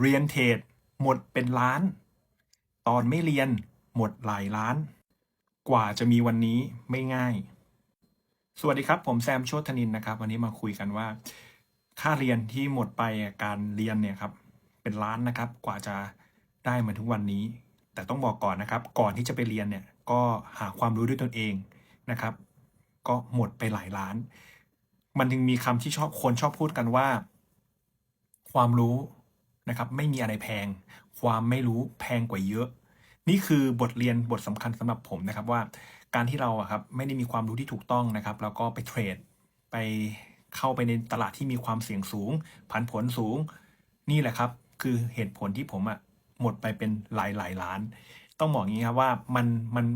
เรียนเทรดหมดเป็นล้าน ตอนไม่เรียนหมดหลายล้าน กว่าจะมีวันนี้ไม่ง่าย สวัสดีครับ ผมแซมโชธนินนะครับ วันนี้มาคุยกันว่า ค่าเรียนที่หมดไปการเรียนเนี่ยครับ เป็นล้านนะครับ กว่าจะได้มาทุกวันนี้ แต่ต้องบอกก่อนนะครับ ก่อนที่จะไปเรียนเนี่ยก็หาความรู้ด้วยตนเองนะครับ ก็หมดไปหลายล้าน มันจึงมีคำที่ชอบคนชอบพูดกันว่า ความรู้ นะครับไม่มีอะไรแพง ความไม่รู้แพงกว่าเยอะ นี่คือบทเรียนบทสำคัญสำหรับผมนะครับว่าการที่เราอะครับไม่ได้มีความรู้ที่ถูกต้องนะครับ แล้วก็ไปเทรดไปเข้าไปในตลาดที่มีความเสี่ยงสูง ผันผลสูง นี่แหละครับคือเหตุผลที่ผมอะหมดไปเป็นหลายหลายล้าน ต้องบอกงี้ครับว่ามันมัน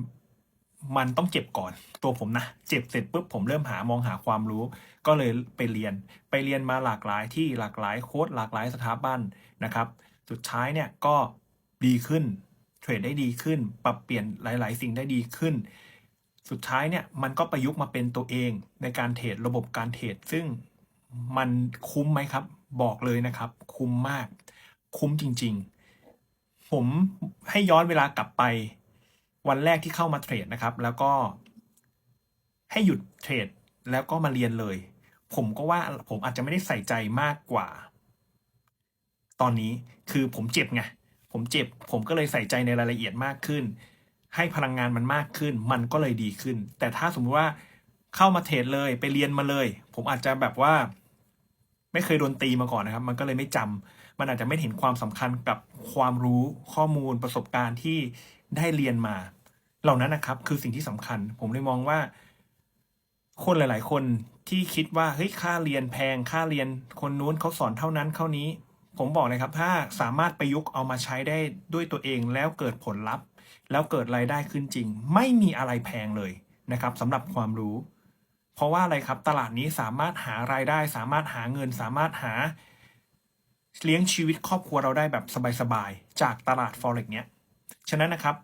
มันต้องเจ็บก่อน ตัวผมนะเจ็บเสร็จปุ๊บผมเริ่มหามองหาความรู้ ก็เลยไปเรียนไปเรียนมาหลากหลายที่หลากหลายโค้ดหลากหลายสถาบันนะครับ สุดท้ายเนี่ยก็ดีขึ้นเทรดได้ดีขึ้น ปรับเปลี่ยนหลาย ๆ สิ่งได้ดีขึ้น สุดท้ายเนี่ยมันก็ประยุกต์มาเป็นตัวเองในการเทรดระบบการเทรดซึ่งมันคุ้มไหมครับ บอกเลยนะครับ คุ้มมาก คุ้มจริง ๆ ผมให้ย้อนเวลากลับไป วันแรกที่เข้ามาเทรดนะครับ แล้วก็ให้หยุดเทรดแล้วก็มาเรียนเลย ผมก็ว่าผมอาจจะไม่ได้ใส่ใจมากกว่า ตอนนี้คือผมเจ็บไงผมเจ็บ ผมก็เลยใส่ใจในรายละเอียดมากขึ้น ให้พลังงานมันมากขึ้น มันก็เลยดีขึ้น แต่ถ้าสมมติว่าเข้ามาเทรดเลยไปเรียนมาเลย ผมอาจจะแบบว่า ไม่เคยโดนตีมาก่อนนะครับ มันก็เลยไม่จำมันอาจจะไม่เห็นความสำคัญกับความรู้ข้อมูลประสบการณ์ที่ได้เรียนมา เหล่านั้นนะครับ คือสิ่งที่สำคัญ ผมเลยมองว่า คนหลาย ๆ คนที่คิดว่าเฮ้ยค่าเรียนแพงค่าเรียนคนนู้นเขาสอนเท่านั้นเท่านี้ ผมบอกเลยครับถ้าสามารถประยุกต์เอามาใช้ได้ด้วยตัวเองแล้วเกิดผลลัพธ์ แล้วเกิดรายได้ขึ้นจริง ไม่มีอะไรแพงเลยนะครับสำหรับความรู้ เพราะว่าอะไรครับตลาดนี้สามารถหารายได้ สามารถหาเงินสามารถหา เลี้ยงชีวิตครอบครัวเราได้แบบสบายๆ จากตลาด forex เนี้ยฉะนั้นนะครับ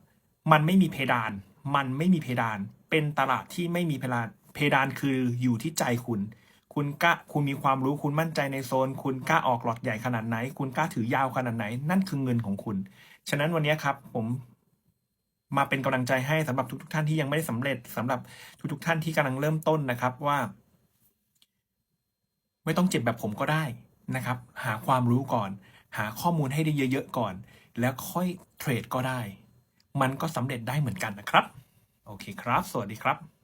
มันไม่มีเพดาน มันไม่มีเพดาน เป็นตลาดที่ไม่มีเพดาน เพดานคืออยู่ที่ใจคุณ คุณกล้าคุณมีความรู้คุณมั่นใจในโซน คุณกล้าออกหลอดใหญ่ขนาดไหน คุณกล้าถือยาวขนาดไหน นั่นคือเงินของคุณ ฉะนั้นวันนี้ครับผม มาเป็นกำลังใจให้สำหรับทุกๆท่านที่ยังไม่ได้สำเร็จสำหรับทุกๆท่านที่กำลังเริ่มต้นนะครับว่า ไม่ต้องเจ็บแบบผมก็ได้นะครับ หาความรู้ก่อน หาข้อมูลให้ได้เยอะๆก่อน แล้วค่อยเทรดก็ได้ มันก็สำเร็จได้เหมือนกันนะครับ โอเคครับ สวัสดีครับ